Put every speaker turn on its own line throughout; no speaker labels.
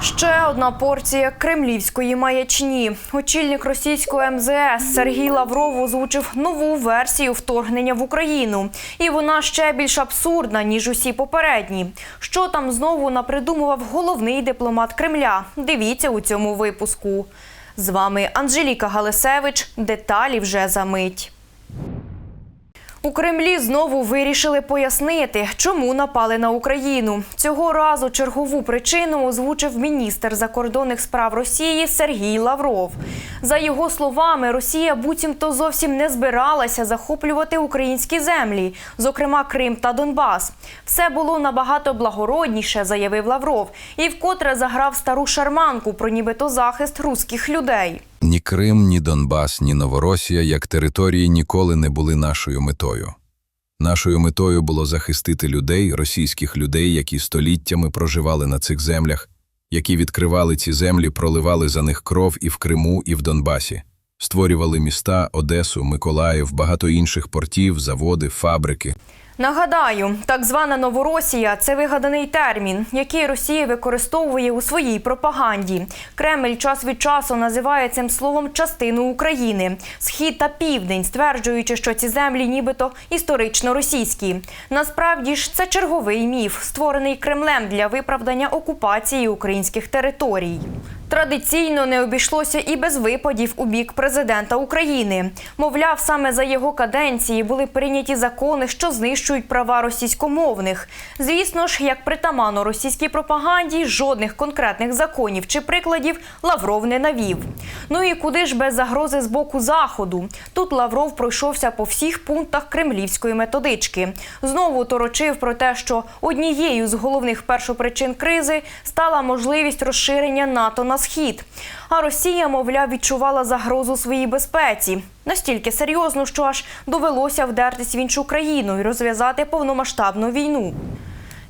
Ще одна порція кремлівської маячні. Очільник російського МЗС Сергій Лавров озвучив нову версію вторгнення в Україну. І вона ще більш абсурдна, ніж усі попередні. Що там знову напридумував головний дипломат Кремля? Дивіться у цьому випуску. З вами Анжеліка Галисевич. Деталі вже за мить. У Кремлі знову вирішили пояснити, чому напали на Україну. Цього разу чергову причину озвучив міністр закордонних справ Росії Сергій Лавров. За його словами, Росія буцімто зовсім не збиралася захоплювати українські землі, зокрема Крим та Донбас. Все було набагато благородніше, заявив Лавров, і вкотре заграв стару шарманку про нібито захист руських людей.
Крим, ні Донбас, ні Новоросія як території ніколи не були нашою метою. Нашою метою було захистити людей, російських людей, які століттями проживали на цих землях, які відкривали ці землі, проливали за них кров і в Криму, і в Донбасі, створювали міста, Одесу, Миколаїв, багато інших портів, заводи, фабрики.
Нагадаю, так звана Новоросія це вигаданий термін, який Росія використовує у своїй пропаганді. Кремль час від часу називає цим словом частину України, схід та південь, стверджуючи, що ці землі нібито історично російські. Насправді ж це черговий міф, створений Кремлем для виправдання окупації українських територій. Традиційно не обійшлося і без випадів у бік президента України. Мовляв, саме за його каденції були прийняті закони, що знищують права російськомовних. Звісно ж, як притаманно російській пропаганді, жодних конкретних законів чи прикладів Лавров не навів. Ну і куди ж без загрози з боку заходу? Тут Лавров пройшовся по всіх пунктах кремлівської методички. Знову торочив про те, що однією з головних першопричин кризи стала можливість розширення НАТО на схід. А Росія, мовляв, відчувала загрозу своїй безпеці. Настільки серйозно, що аж довелося вдертись в іншу країну і розв'язати повномасштабну війну.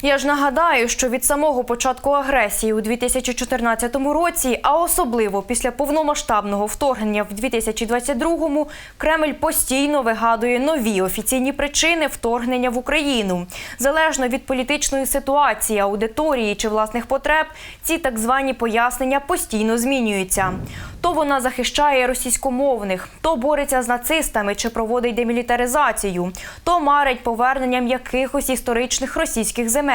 Я ж нагадаю, що від самого початку агресії у 2014 році, а особливо після повномасштабного вторгнення в 2022-му, Кремль постійно вигадує нові офіційні причини вторгнення в Україну. Залежно від політичної ситуації, аудиторії чи власних потреб, ці так звані пояснення постійно змінюються. То вона захищає російськомовних, то бореться з нацистами чи проводить демілітаризацію, то марить поверненням якихось історичних російських земель.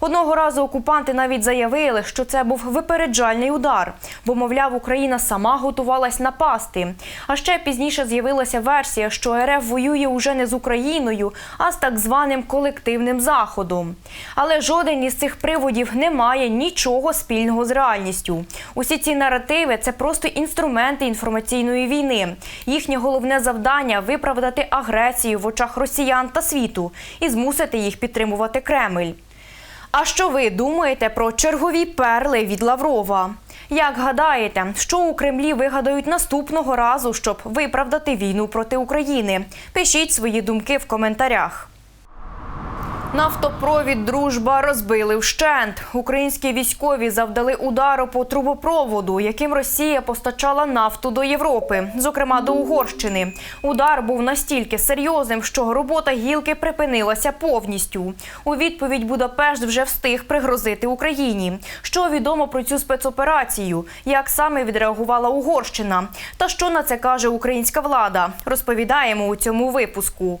Одного разу окупанти навіть заявили, що це був випереджальний удар, бо, мовляв, Україна сама готувалась напасти. А ще пізніше з'явилася версія, що РФ воює уже не з Україною, а з так званим колективним заходом. Але жоден із цих приводів не має нічого спільного з реальністю. Усі ці наративи це просто інструменти інформаційної війни. Їхнє головне завдання виправдати агресію в очах росіян та світу і змусити їх підтримувати Кремль. А що ви думаєте про чергові перли від Лаврова? Як гадаєте, що у Кремлі вигадають наступного разу, щоб виправдати війну проти України? Пишіть свої думки в коментарях. Нафтопровід Дружба розбили вщент. Українські військові завдали удару по трубопроводу, яким Росія постачала нафту до Європи, зокрема до Угорщини. Удар був настільки серйозним, що робота гілки припинилася повністю. У відповідь Будапешт вже встиг пригрозити Україні. Що відомо про цю спецоперацію? Як саме відреагувала Угорщина? Та що на це каже українська влада? Розповідаємо у цьому випуску.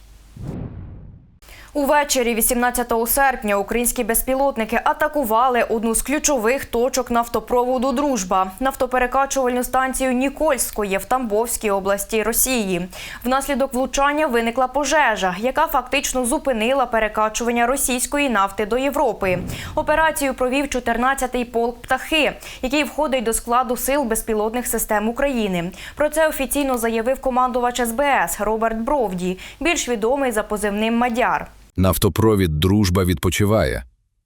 Увечері 18 серпня українські безпілотники атакували одну з ключових точок нафтопроводу Дружба нафтоперекачувальну станцію Нікольської в Тамбовській області Росії. Внаслідок влучання виникла пожежа, яка фактично зупинила перекачування російської нафти до Європи. Операцію провів 14-й полк птахи, який входить до складу сил безпілотних систем України. Про це офіційно заявив командувач СБС Роберт Бровді, більш відомий за позивним Мадяр.
Нафтопровід Дружба відпочиває.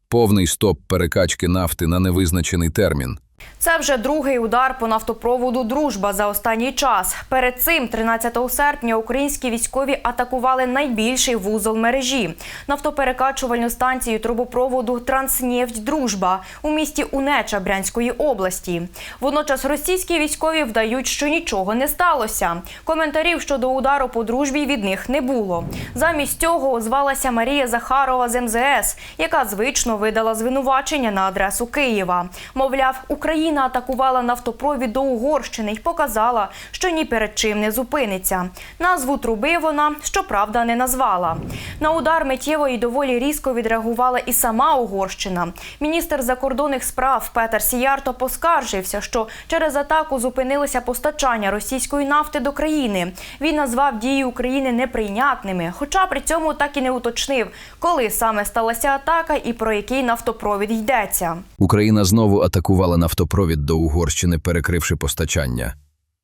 Повний стоп перекачки нафти на невизначений термін.
Це вже другий удар по нафтопроводу Дружба за останній час. Перед цим, 13 серпня, українські військові атакували найбільший вузол мережі нафтоперекачувальну станцію трубопроводу Транснефть Дружба у місті Унеча Брянської області. Водночас російські військові вдають, що нічого не сталося. Коментарів щодо удару по дружбі від них не було. Замість цього озвалася Марія Захарова з МЗС, яка звично видала звинувачення на адресу Києва. Мовляв, Україна атакувала нафтопровід до Угорщини й показала, що ні перед чим не зупиниться. Назву труби вона, щоправда, не назвала. На удар миттєво і доволі різко відреагувала і сама Угорщина. Міністр закордонних справ Петер Сіярто поскаржився, що через атаку зупинилися постачання російської нафти до країни. Він назвав дії України неприйнятними, хоча при цьому так і не уточнив, коли саме сталася атака і про який нафтопровід йдеться.
Україна знову атакувала нафтопровід до Угорщини, перекривши постачання.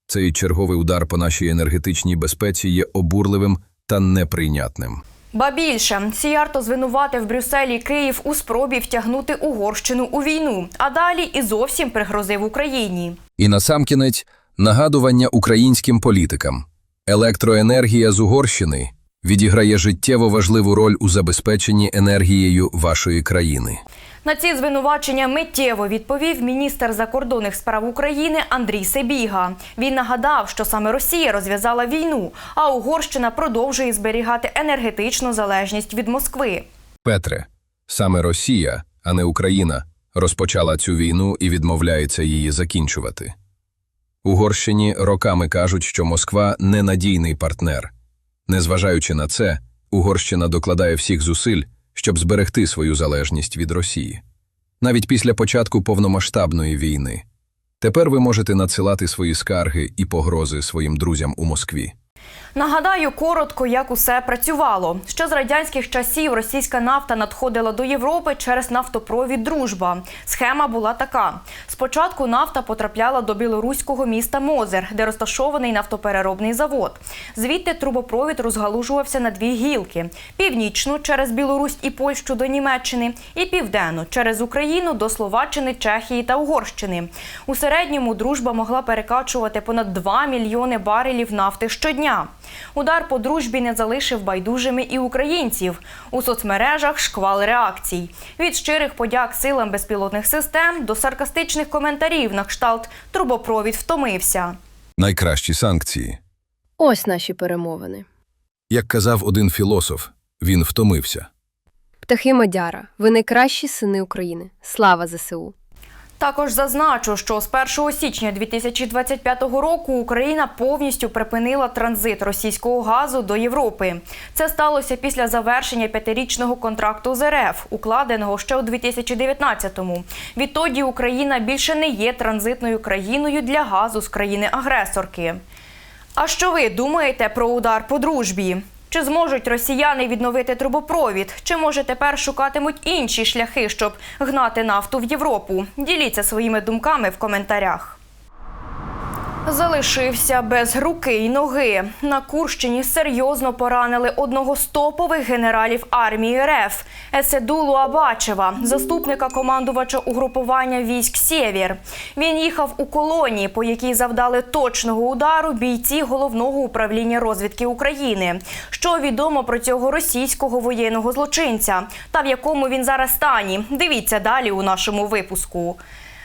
Цей черговий удар по нашій енергетичній безпеці є обурливим та неприйнятним.
Ба більше Сіярто звинуватив Брюсселі Київ у спробі втягнути Угорщину у війну, а далі і зовсім пригрозив Україні.
І насамкінець нагадування українським політикам. Електроенергія з Угорщини відіграє життєво важливу роль у забезпеченні енергією вашої країни.
На ці звинувачення миттєво відповів міністр закордонних справ України Андрій Себіга. Він нагадав, що саме Росія розв'язала війну, а Угорщина продовжує зберігати енергетичну залежність від Москви.
Петре, саме Росія, а не Україна, розпочала цю війну і відмовляється її закінчувати. Угорщині роками кажуть, що Москва ненадійний партнер. Незважаючи на це, Угорщина докладає всіх зусиль, щоб зберегти свою залежність від Росії. Навіть після початку повномасштабної війни. Тепер ви можете надсилати свої скарги і погрози своїм друзям у Москві.
Нагадаю коротко, як усе працювало. Ще з радянських часів російська нафта надходила до Європи через нафтопровід Дружба. Схема була така: спочатку нафта потрапляла до білоруського міста Мозер, де розташований нафтопереробний завод. Звідти трубопровід розгалужувався на дві гілки: північну через Білорусь і Польщу до Німеччини, і південну через Україну до Словаччини, Чехії та Угорщини. У середньому дружба могла перекачувати понад 2 мільйони барелів нафти щодня. Удар по дружбі не залишив байдужими і українців. У соцмережах шквал реакцій. Від щирих подяк силам безпілотних систем до саркастичних коментарів на кшталт трубопровід втомився.
Найкращі санкції.
Ось наші перемовини.
Як казав один філософ, він втомився.
Птахи Мадяра, ви найкращі сини України. Слава ЗСУ!
Також зазначу, що з 1 січня 2025 року Україна повністю припинила транзит російського газу до Європи. Це сталося після завершення п'ятирічного контракту з РФ, укладеного ще у 2019-му. Відтоді Україна більше не є транзитною країною для газу з країни-агресорки. А що ви думаєте про удар по дружбі? Чи зможуть росіяни відновити трубопровід? Чи може тепер шукатимуть інші шляхи, щоб гнати нафту в Європу? Діліться своїми думками в коментарях. Залишився без руки й ноги. На Курщині серйозно поранили одного з топових генералів армії РФ Еседулу Абачева, заступника командувача угрупування військ Сєвєр. Він їхав у колонії, по якій завдали точного удару бійці головного управління розвідки України. Що відомо про цього російського воєнного злочинця та в якому він зараз стані? Дивіться далі у нашому випуску.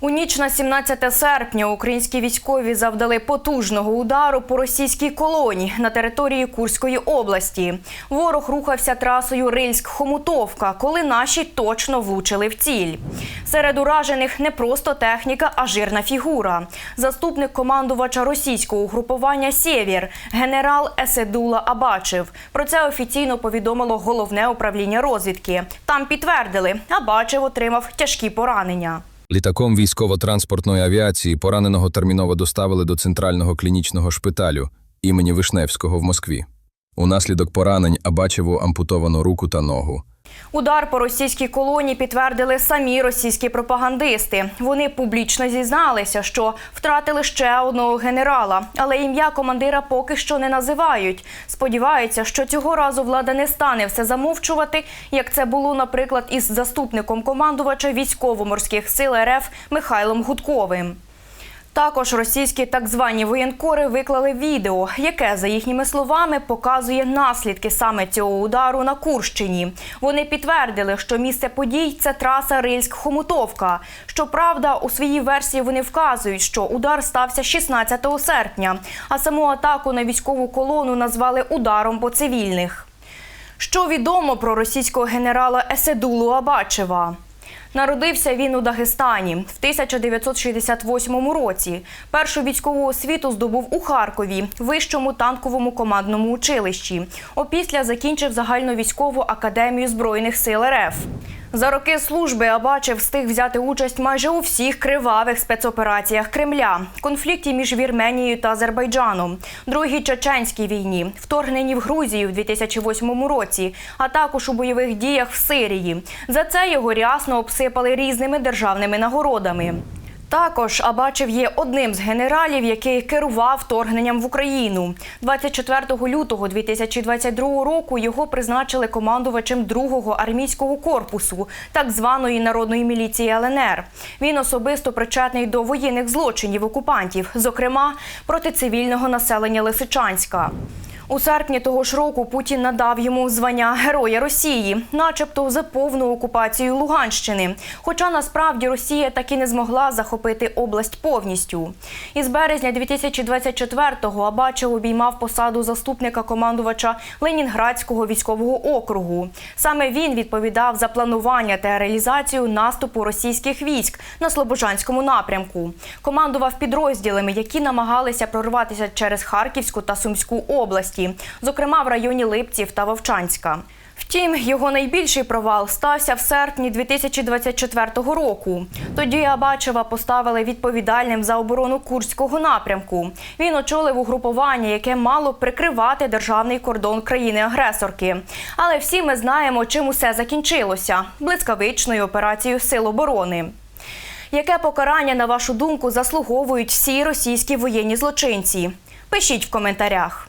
У ніч на 17 серпня українські військові завдали потужного удару по російській колонії на території Курської області. Ворог рухався трасою Рильськ-Хомутовка, коли наші точно влучили в ціль. Серед уражених не просто техніка, а жирна фігура. Заступник командувача російського угрупування Сєвєр, генерал Еседула Абачев. Про це офіційно повідомило головне управління розвідки. Там підтвердили, Абачев отримав тяжкі поранення.
Літаком військово-транспортної авіації пораненого терміново доставили до центрального клінічного шпиталю імені Вишневського в Москві. Унаслідок поранень Абачеву ампутовано руку та ногу.
Удар по російській колонії підтвердили самі російські пропагандисти. Вони публічно зізналися, що втратили ще одного генерала, але ім'я командира поки що не називають. Сподіваються, що цього разу влада не стане все замовчувати, як це було, наприклад, із заступником командувача військово-морських сил РФ Михайлом Гудковим. Також російські так звані воєнкори виклали відео, яке, за їхніми словами, показує наслідки саме цього удару на Курщині. Вони підтвердили, що місце подій це траса Рильськ-Хомутовка. Щоправда, у своїй версії вони вказують, що удар стався 16 серпня, а саму атаку на військову колону назвали ударом по цивільних. Що відомо про російського генерала Еседулу Абачева? Народився він у Дагестані в 1968 році. Першу військову освіту здобув у Харкові, вищому танковому командному училищі. Опісля закінчив загальновійськову академію збройних сил РФ. За роки служби Абачев встиг взяти участь майже у всіх кривавих спецопераціях Кремля, конфлікті між Вірменією та Азербайджаном, другій чеченській війні, вторгненні в Грузію в 2008 році, а також у бойових діях в Сирії. За це його рясно обсипали різними державними нагородами. Також Абачев є одним з генералів, який керував вторгненням в Україну. 24 лютого 2022 року його призначили командувачем другого армійського корпусу, так званої народної міліції ЛНР. Він особисто причетний до воєнних злочинів окупантів, зокрема проти цивільного населення Лисичанська. У серпні того ж року Путін надав йому звання Героя Росії, начебто за повну окупацію Луганщини. Хоча насправді Росія так і не змогла захопити область повністю. Із березня 2024-го Абачев обіймав посаду заступника командувача Ленінградського військового округу. Саме він відповідав за планування та реалізацію наступу російських військ на Слобожанському напрямку. Командував підрозділами, які намагалися прорватися через Харківську та Сумську області, зокрема в районі Липців та Вовчанська. Втім, його найбільший провал стався в серпні 2024 року. Тоді Абачева поставили відповідальним за оборону Курського напрямку. Він очолив угрупування, яке мало прикривати державний кордон країни-агресорки. Але всі ми знаємо, чим усе закінчилося блискавичною операцією Сил оборони. Яке покарання, на вашу думку, заслуговують всі російські воєнні злочинці? Пишіть в коментарях.